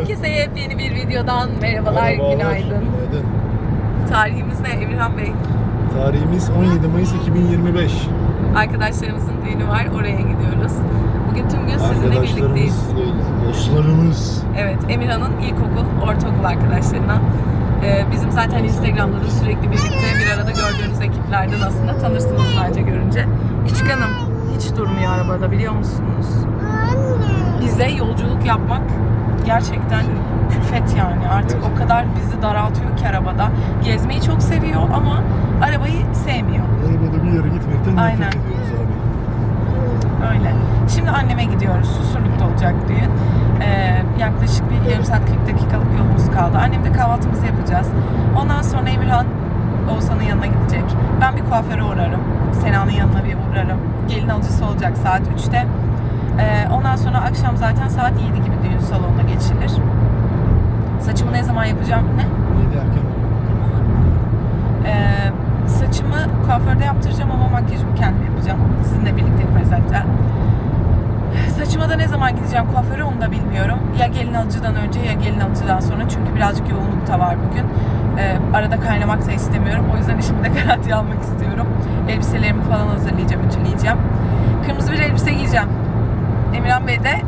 Herkese yepyeni bir videodan merhabalar, Merhabalar, günaydın. günaydın. Tarihimiz ne Emirhan Bey? Tarihimiz 17 Mayıs 2025. Arkadaşlarımızın düğünü var, oraya gidiyoruz. Bugün tüm gün sizinle birlikteyiz. Dostlarımız. Evet, Emirhan'ın ilkokul, ortaokul arkadaşlarından. Ee, bizim zaten Instagram'da da sürekli birlikte bir arada gördüğünüz ekiplerden aslında tanırsınız bence görünce. Küçük hanım hiç durmuyor arabada biliyor musunuz? Bize yolculuk yapmak gerçekten külfet yani. Artık o kadar bizi daraltıyor ki arabada. Gezmeyi çok seviyor ama arabayı sevmiyor. Arabada bir yere gitmekten Aynen. nefret ediyoruz abi. Öyle. Şimdi anneme gidiyoruz. Susurluk'ta olacak düğün. Ee, yaklaşık bir yarım saat 40 dakikalık yolumuz kaldı. Annemle kahvaltımızı yapacağız. Ondan sonra Emirhan Oğuzhan'ın yanına gidecek. Ben bir kuaföre uğrarım. Sena'nın yanına bir uğrarım. Gelin alıcısı olacak saat 3'te. Ee, ondan sonra akşam zaten saat 7 gibi düğün salonuna geçilir. Saçımı ne zaman yapacağım? Ne? Yedi erken. Ee, saçımı kuaförde yaptıracağım ama makyajımı kendim yapacağım. Sizinle birlikte yaparız hatta. Saçıma da ne zaman gideceğim kuaföre onu da bilmiyorum. Ya gelin alıcıdan önce ya gelin alıcıdan sonra çünkü birazcık yoğunluk da var bugün. Ee, arada kaynamak da istemiyorum. O yüzden işimi de garantiye almak istiyorum. Elbiselerimi falan hazırlayacağım, ütüleyeceğim. Kırmızı bir elbise giyeceğim. Emirhan Bey de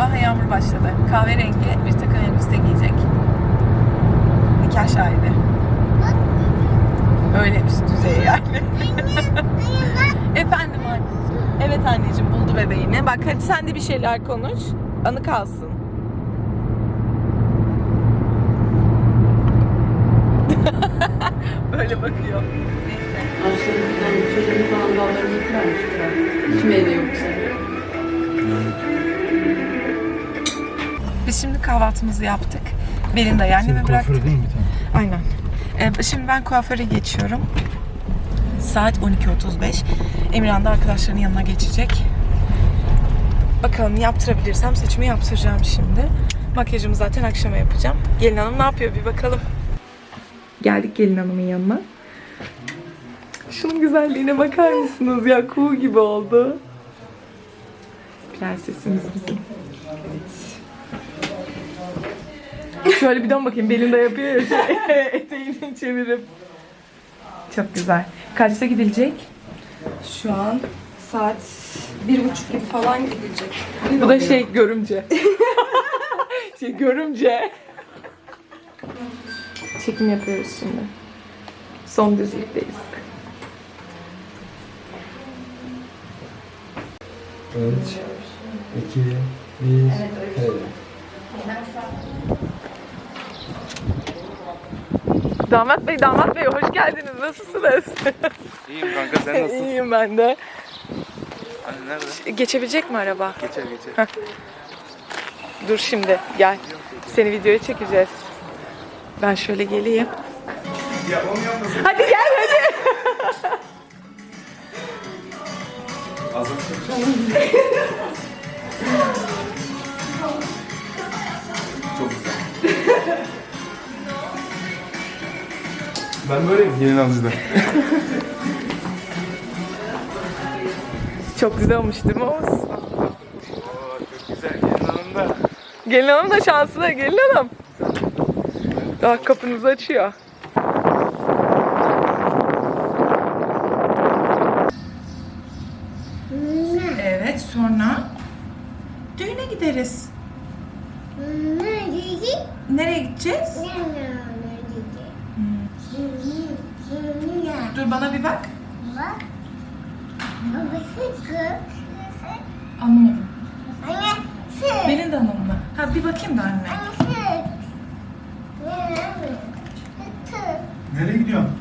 aha yağmur başladı. Kahverengi bir takım elbise giyecek. Nikah şahidi. Öyle üst düzey yani. Efendim anne. Evet anneciğim buldu bebeğini. Bak hadi sen de bir şeyler konuş. Anı kalsın. Böyle bakıyor. Neyse. Aşağıdan çocuğun falan dağlarını yıkıvermişler. Hiç meyve yok Biz şimdi kahvaltımızı yaptık. Belinda'yı anneme bıraktık. kuaföre değil mi bir tane? Aynen. Ee, şimdi ben kuaföre geçiyorum. Saat 12.35. Emirhan da arkadaşlarının yanına geçecek. Bakalım yaptırabilirsem saçımı yaptıracağım şimdi. Makyajımı zaten akşama yapacağım. Gelin hanım ne yapıyor bir bakalım. Geldik gelin hanımın yanına. Şunun güzelliğine bakar mısınız ya? Kuğu gibi oldu. Prensesimiz bizim. Şöyle bir dön bakayım. Belinda yapıyor ya şey, eteğini çevirip. Çok güzel. Kaçta gidilecek? Şu an saat bir buçuk gibi falan gidilecek. Bu da şey görümce. şey görümce. Çekim yapıyoruz şimdi. Son düzlükteyiz. 3, 2, 1, Damat bey, damat bey hoş geldiniz. Nasılsınız? İyiyim kanka sen nasılsın? İyiyim ben de. Hani nerede? Geçebilecek mi araba? Geçer geçer. Dur şimdi gel. Seni videoya çekeceğiz. Ben şöyle geleyim. Ya. Hadi gel hadi. Az Çok güzel. Ben böyleyim yeni avcıda. Çok güzel olmuş değil mi Oğuz? Oo çok güzel yeni hanımda. Gelin hanım da şanslı. Gelin hanım. Daha kapınızı açıyor. Evet sonra düğüne gideriz. Nereye gideceğiz? Dur bana bir bak. Anlamadım. Belinda Hanım mı? Ha bir bakayım da anne. Nereye gidiyorsun?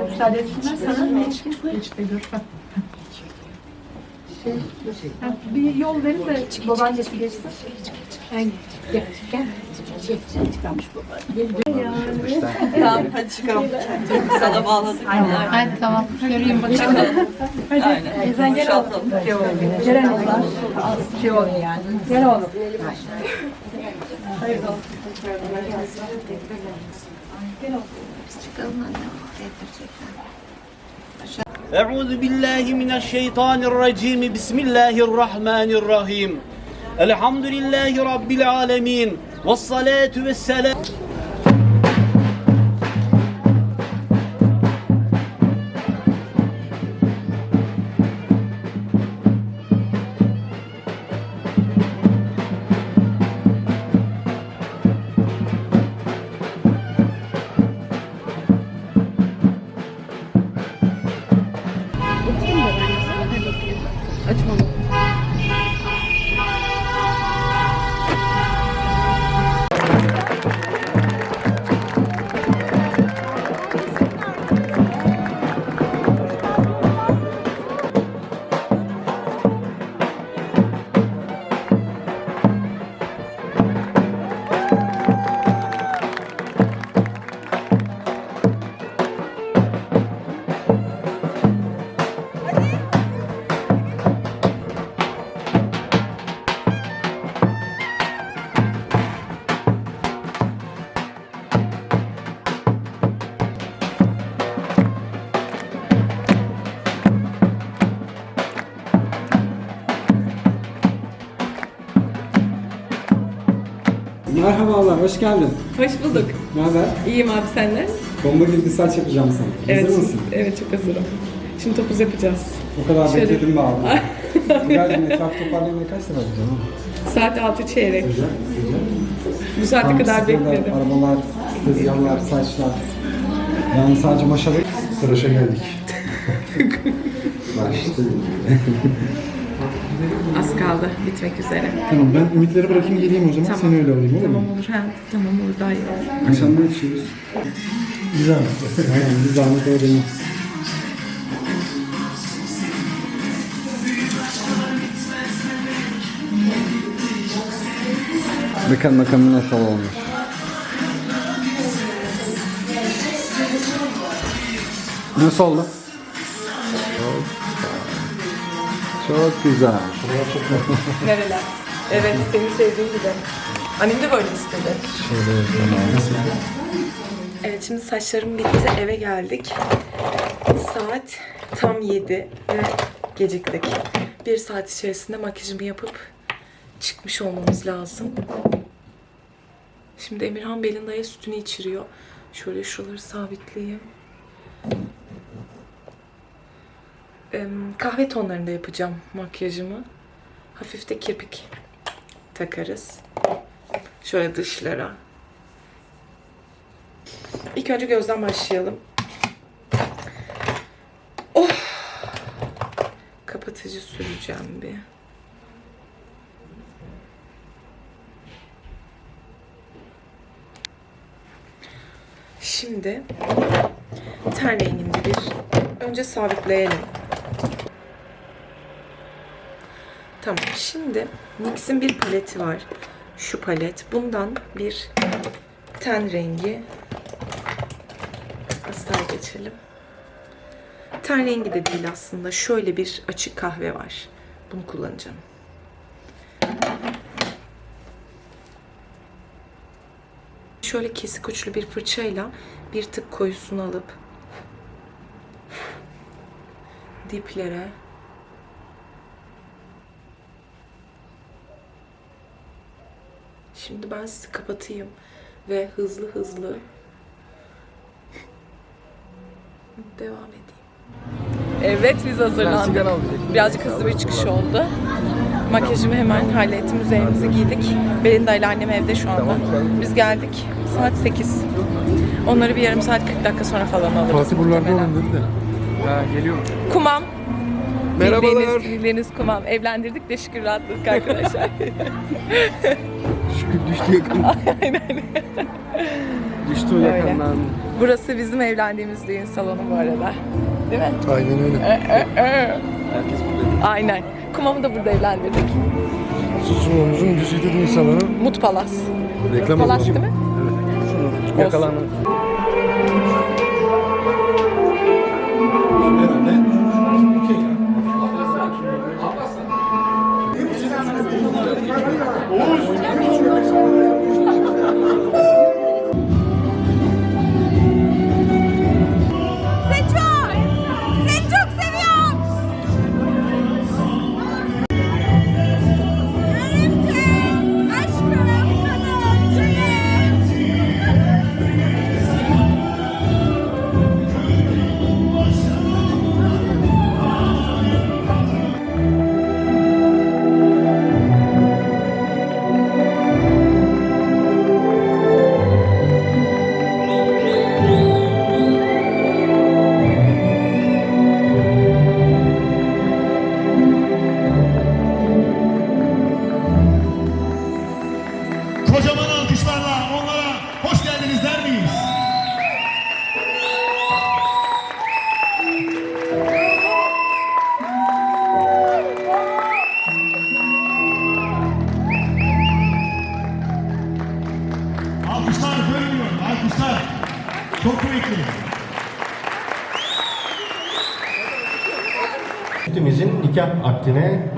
böyle müsaade etsinler sana. Geç geç geç. Geç de gör. Şey, ha, bir yol verin de babaannesi geçsin. Şey, şey gel, gel. Gel, gel. Çıkarmış babaanne. Tamam, hadi çıkalım. Sana bağladık. Aynen, Hadi tamam. Göreyim bakalım. Aynen. Ezen gel oğlum. Gel oğlum. Gel oğlum. Gel oğlum yani. Gel oğlum. Hayırlı olsun. Gel oğlum. Biz çıkalım anne. Euzu billahi mineşşeytanirracim. Bismillahirrahmanirrahim. Elhamdülillahi rabbil alamin. Ves salatu vesselam Merhabalar, hoş geldin. Hoş bulduk. Ne haber? İyiyim abi senden. Bomba gibi bir saç yapacağım sana. Hazır mısın? Evet çok hazırım. Şimdi topuz yapacağız. O kadar Şöyle- bekledim be abi. Birazcık etraf toparlamaya kaç alacağım ama? Saat 6 çeyrek. Güzel, güzel. Bu saate Tam kadar bekledim. Arabalar, tezgahlar, saçlar. Yani sadece maşalı. Tıraşa geldik. Başladı. Az kaldı bitmek üzere. Tamam ben ümitleri bırakayım geleyim o zaman. Tamam. Seni öyle alayım olur Tamam mu? olur. Ha, tamam olur daha iyi olur. Akşam ne içiyoruz? Güzel. Aynen, bir zahmet. Bakın bakalım nasıl olmuş. Nasıl oldu? Çok güzel. Nereler? Evet seni sevdiğim gibi. Annem de böyle istedi. Evet şimdi saçlarım bitti eve geldik. Saat tam 7 ve geciktik. Bir saat içerisinde makyajımı yapıp çıkmış olmamız lazım. Şimdi Emirhan Belinda'ya sütünü içiriyor. Şöyle şuraları sabitleyeyim. Kahve tonlarında yapacağım makyajımı. Hafif de kirpik takarız. Şöyle dışlara. İlk önce gözden başlayalım. Oh! Kapatıcı süreceğim bir. Şimdi ten renginde bir önce sabitleyelim. Tamam. Şimdi NYX'in bir paleti var. Şu palet. Bundan bir ten rengi Astar geçelim. Ten rengi de değil aslında. Şöyle bir açık kahve var. Bunu kullanacağım. Şöyle kesik uçlu bir fırçayla bir tık koyusunu alıp diplere Şimdi ben sizi kapatayım ve hızlı hızlı devam edeyim. Evet biz hazırlandık. Birazcık hızlı bir çıkış oldu. Makyajımı hemen hallettim. Üzerimizi giydik. Belinda ile annem evde şu anda. Biz geldik. Saat 8. Onları bir yarım saat 40 dakika sonra falan alırız. Fatih buralarda olun dedi de. Ha geliyor. Kumam. Merhabalar. Bildiğiniz, bildiğiniz kumam. Evlendirdik de şükür rahatladık arkadaşlar. Şükür düştü yakamdan. düştü o yakamdan. Burası bizim evlendiğimiz düğün salonu bu arada. Değil mi? Aynen öyle. Herkes burada. Aynen. Kumamı da burada evlendirdik. Susurluğumuzun güzide düğün salonu. Mut Palas. Reklam Palas değil mi? Şunu yakalandı.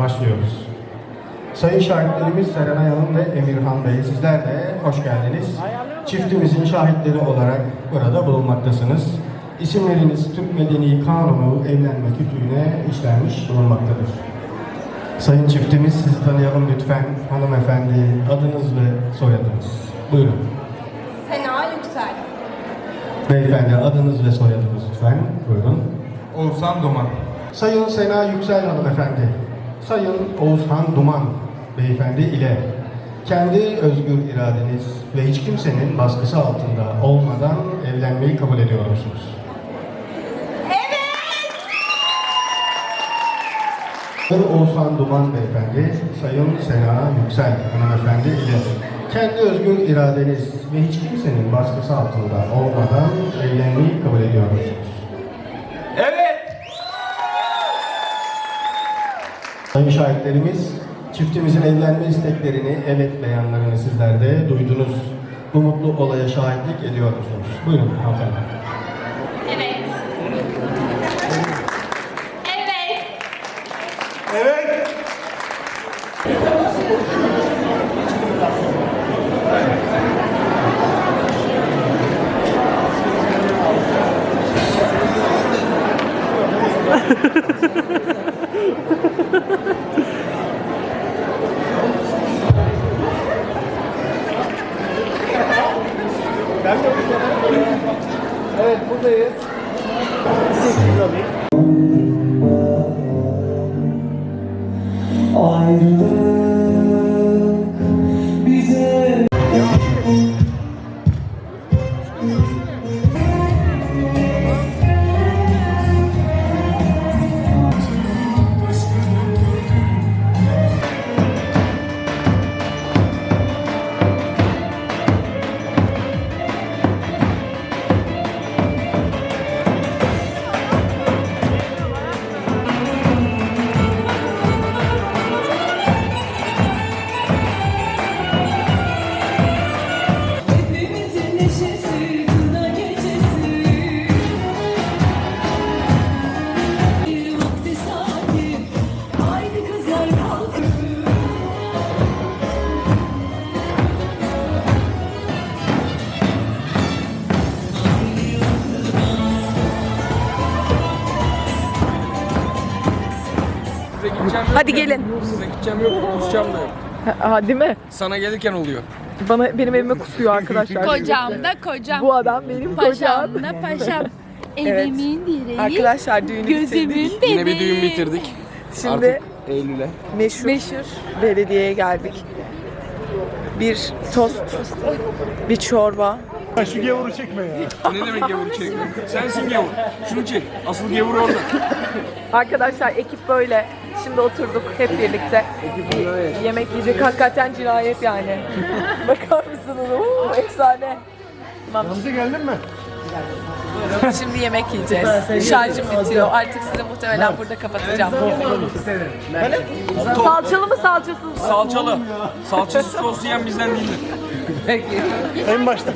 Başlıyoruz. Sayın şahitlerimiz Serenay Hanım ve Emirhan Bey sizler de hoş geldiniz. Çiftimizin şahitleri olarak burada bulunmaktasınız. İsimleriniz Türk Medeni Kanunu evlenme kütüğüne işlenmiş bulunmaktadır. Sayın çiftimiz sizi tanıyalım lütfen. Hanımefendi adınız ve soyadınız. Buyurun. Sena Yüksel. Beyefendi adınız ve soyadınız lütfen. Buyurun. Oğuzhan Duman. Sayın Sena Yüksel hanımefendi, Sayın Oğuzhan Duman beyefendi ile kendi özgür iradeniz ve hiç kimsenin baskısı altında olmadan evlenmeyi kabul ediyor musunuz? Sayın Oğuzhan Duman beyefendi, Sayın Sena Yüksel hanımefendi ile kendi özgür iradeniz ve hiç kimsenin baskısı altında olmadan evlenmeyi kabul ediyor musunuz? Sayın şahitlerimiz, çiftimizin evlenme isteklerini, evet beyanlarını sizler de duydunuz. Bu mutlu olaya şahitlik ediyor musunuz? Buyurun hanımefendi. Evet. Evet. Evet Hadi gelin. Size gideceğim yok, kusacağım da yok. Ha, değil mi? Sana gelirken oluyor. Bana benim evime kusuyor arkadaşlar. Kocam da kocam. Bu adam benim kocam. Paşam da paşam. Evimin direği. Arkadaşlar düğünü Gözümün bitirdik. bebeği. Yine bir düğün bitirdik. Şimdi Artık Eylül'e. meşhur, belediyeye geldik. Bir tost, bir çorba. Şu gavuru çekme ya. Ne demek gavur çekmek? Sensin gavur. Şunu çek. Asıl gavur orada. Arkadaşlar ekip böyle. Şimdi oturduk hep birlikte. Yemek yiyecek hakikaten cinayet yani. Bakar mısınız? Oo, efsane. Hamza geldin mi? Şimdi yemek yiyeceğiz. Şarjım bitiyor. Artık size muhtemelen burada kapatacağım. Salçalı mı salçasız mı? Salçalı. Salçasız sos yiyen bizden değildir. En başta.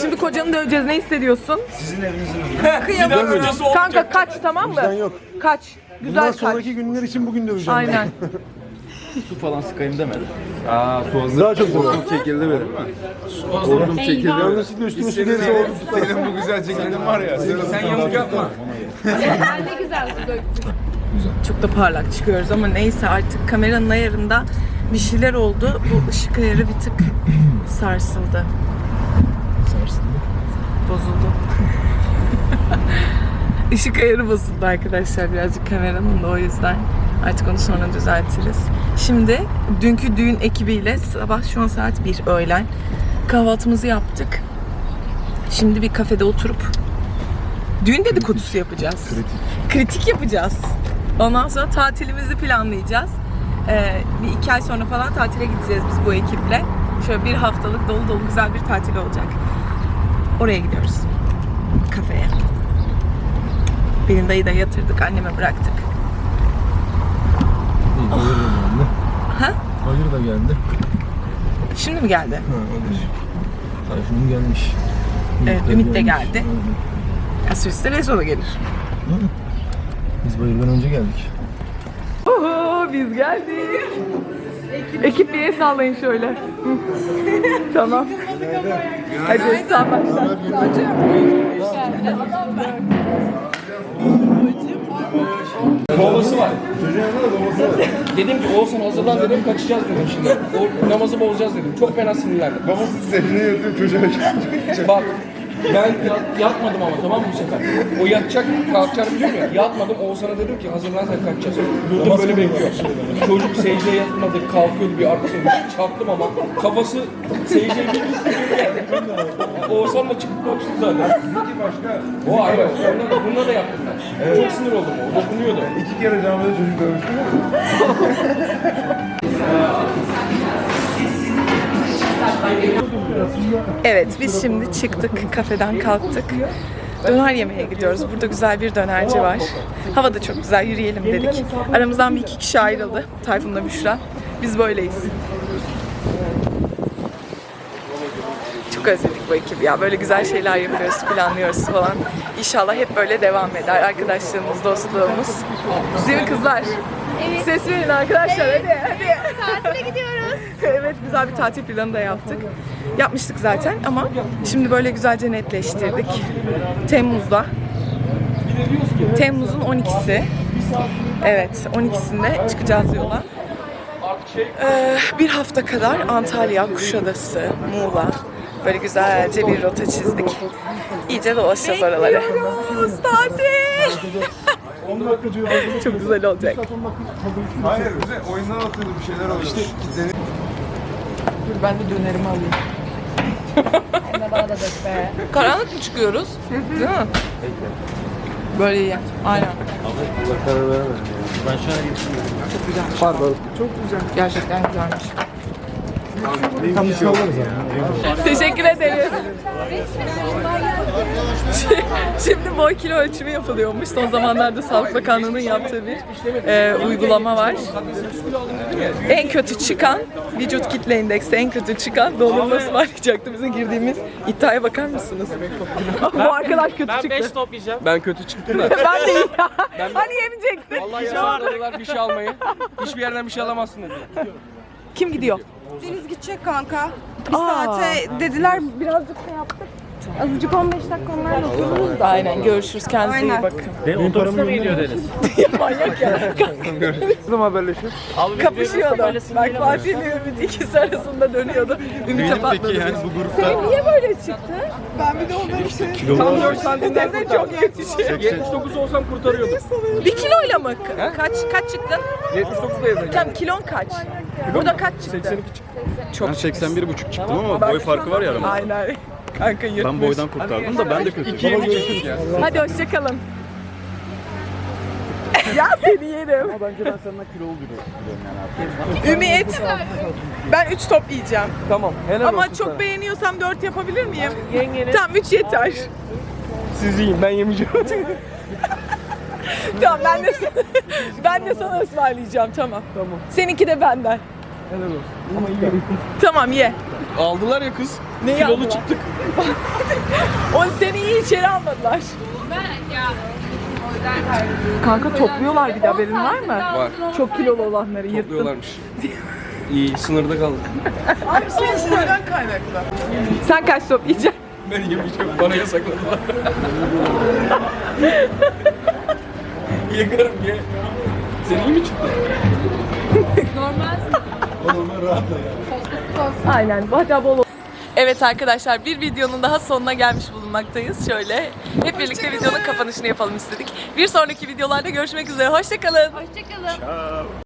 Şimdi kocanı döveceğiz. Ne hissediyorsun? Sizin evinizin önünde. Kıyamam. olmayacak. Kanka kaç tamam mı? Bizden yok. Kaç. Güzel Bundan sonraki günler için bugün döveceğim. Aynen. Su falan sıkayım demedi. Aa su hazır. Daha çok zor. çekildi benim mi? Ordum çekildi. Yanlışlıkla üstüne su gelirse oldu. Senin bu güzel çekildin var ya. Sen, sen yamuk yapma. Çok da parlak çıkıyoruz ama neyse artık kameranın ayarında bir şeyler oldu. Bu ışık ayarı bir tık sarsıldı. Sarsıldı? Bozuldu. Işık ayarı bozuldu arkadaşlar birazcık kameranın da o yüzden. Artık onu sonra düzeltiriz. Şimdi dünkü düğün ekibiyle sabah şu an saat 1 öğlen. Kahvaltımızı yaptık. Şimdi bir kafede oturup düğün dedikodusu yapacağız. Kritik. Kritik yapacağız. Ondan sonra tatilimizi planlayacağız. Ee, bir iki ay sonra falan tatile gideceğiz biz bu ekiple. Şöyle bir haftalık dolu dolu güzel bir tatil olacak. Oraya gidiyoruz. Kafeye. Pelin dayı da yatırdık, anneme bıraktık. Ha? Hayır da geldi. Şimdi mi geldi? Ha, olur. Tayfun'un gelmiş. Evet, Ümit de geldi. Asüriste Rezo da gelir. Biz bayırdan önce geldik. Oho, biz geldik. Ekip bir el sallayın şöyle. Tamam. Hadi sağ başla. Babası var. Dedim ki Oğuzhan hazırlan dedim kaçacağız dedim şimdi. O namazı bozacağız dedim. Çok fena sinirlendim. Babası seninle yatıyor çocuğa. Bak ben yat- yatmadım ama tamam mı bu sefer? O yatacak, kalkacak biliyorum ya. Yatmadım. Oğuzhan'a dedim ki hazırlan sen kalkacağız. Durdum böyle bekliyor. Çocuk secdeye yatmadı, kalkıyordu bir arkasına bir çarptım ama kafası secdeye bir Oğuzhan da çıkıp koştu zaten. O ayrı. Onunla da, bununla da yaptım ben. Çok sinir oldum o. Dokunuyordu. İki kere camide çocuk dövmüştüm. Evet biz şimdi çıktık kafeden kalktık. Döner yemeye gidiyoruz. Burada güzel bir dönerci var. Hava da çok güzel yürüyelim dedik. Aramızdan bir iki kişi ayrıldı. Tayfun'la Büşra. Biz böyleyiz. Çok özledik bu ekibi ya. Böyle güzel şeyler yapıyoruz, planlıyoruz falan. İnşallah hep böyle devam eder. Arkadaşlığımız, dostluğumuz. Değil mi kızlar? Ses verin arkadaşlar hadi hadi. Tatile gidiyoruz. evet güzel bir tatil planı da yaptık. Yapmıştık zaten ama şimdi böyle güzelce netleştirdik. Temmuz'da. Temmuz'un 12'si. Evet 12'sinde çıkacağız yola. Ee, bir hafta kadar Antalya, Kuşadası, Muğla böyle güzelce bir rota çizdik. İyice dolaşacağız oraları. Tatil! Çok güzel olacak. Hayır bize oyundan atıyordu bir şeyler oluyor. İşte Dur ben de dönerimi alayım. Karanlık mı çıkıyoruz? Değil mi? Böyle iyi. Aynen. Allah karar veremedim ya. Ben şu an Çok güzelmiş. Pardon. Gerçekten güzelmiş. Tam bir şey olmaz ama. Teşekkür ederiz. Şimdi boy kilo ölçümü yapılıyormuş. Son zamanlarda Sağlık Bakanlığı'nın yaptığı bir e, uygulama var. En kötü çıkan, vücut kitle indeksi en kötü çıkan dondurma ısmarlayacaktı bize girdiğimiz iddiaya bakar mısınız? Bu arkadaş kötü çıktı. Ben 5 top yiyeceğim. Ben kötü çıktım da. Ben de iyi. Hani yemeyecektin? Vallahi yasakladılar bir şey almayı. Hiçbir yerden bir şey alamazsın dediler. Kim gidiyor? Deniz gidecek kanka. Bir Aa. saate dediler birazcık şey yaptık. Azıcık 15 dakika onlarla otururuz da. Aynen görüşürüz kendinize iyi bakın. Otobüste mi gidiyor Deniz? Manyak ya. Ne zaman haberleşir? Kapışıyordu. Bak Fatih ile Ümit ikisi arasında dönüyordu. Ümit'e patladı. bu grupta Niye böyle çıktı? Ben bir de onları şey... Tam 4 santimden çok yetişiyor. 79 olsam kurtarıyordum. Bir kiloyla mı? Kaç kaç çıktın? 79'da yazacağım. Tam kilon kaç? Burada kaç çıktı? 82 çıktı. Çok. Ben 81 buçuk çıktım ama boy farkı var ya aramızda. Aynen. Kanka yırtmış. Ben boydan kurtardım da ben de kötü. İkiye bir çıktık ya. Hadi hoşçakalın. ya seni yerim. Bence ben senden kilolu biliyorum yani. Ümit. Ben 3 top yiyeceğim. Tamam. Helal Ama olsun çok sana. beğeniyorsam 4 yapabilir miyim? Yengenin. Tamam 3 yeter. Siz yiyin ben yemeyeceğim. tamam ben de ben de sana ısmarlayacağım tamam. Tamam. Seninki de benden. Helal olsun. Ama yiyorum. Tamam ye. Aldılar ya kız. Neyi Kilolu aldılar? çıktık. O seni iyi içeri almadılar. Kanka topluyorlar bir de haberin var mı? Var. Çok kilolu olanları yırttım. Topluyorlarmış. İyi sınırda kaldık. Abi sen sinirden kaynaklı. Sen kaç top yiyeceksin? Ben yemeyeceğim. Bana yasakladılar. Yakarım ye. Sen iyi mi çıktın? Aynen. Hatta bol Evet arkadaşlar bir videonun daha sonuna gelmiş bulunmaktayız. Şöyle hep birlikte videonun kapanışını yapalım istedik. Bir sonraki videolarda görüşmek üzere. Hoşçakalın. Hoşçakalın.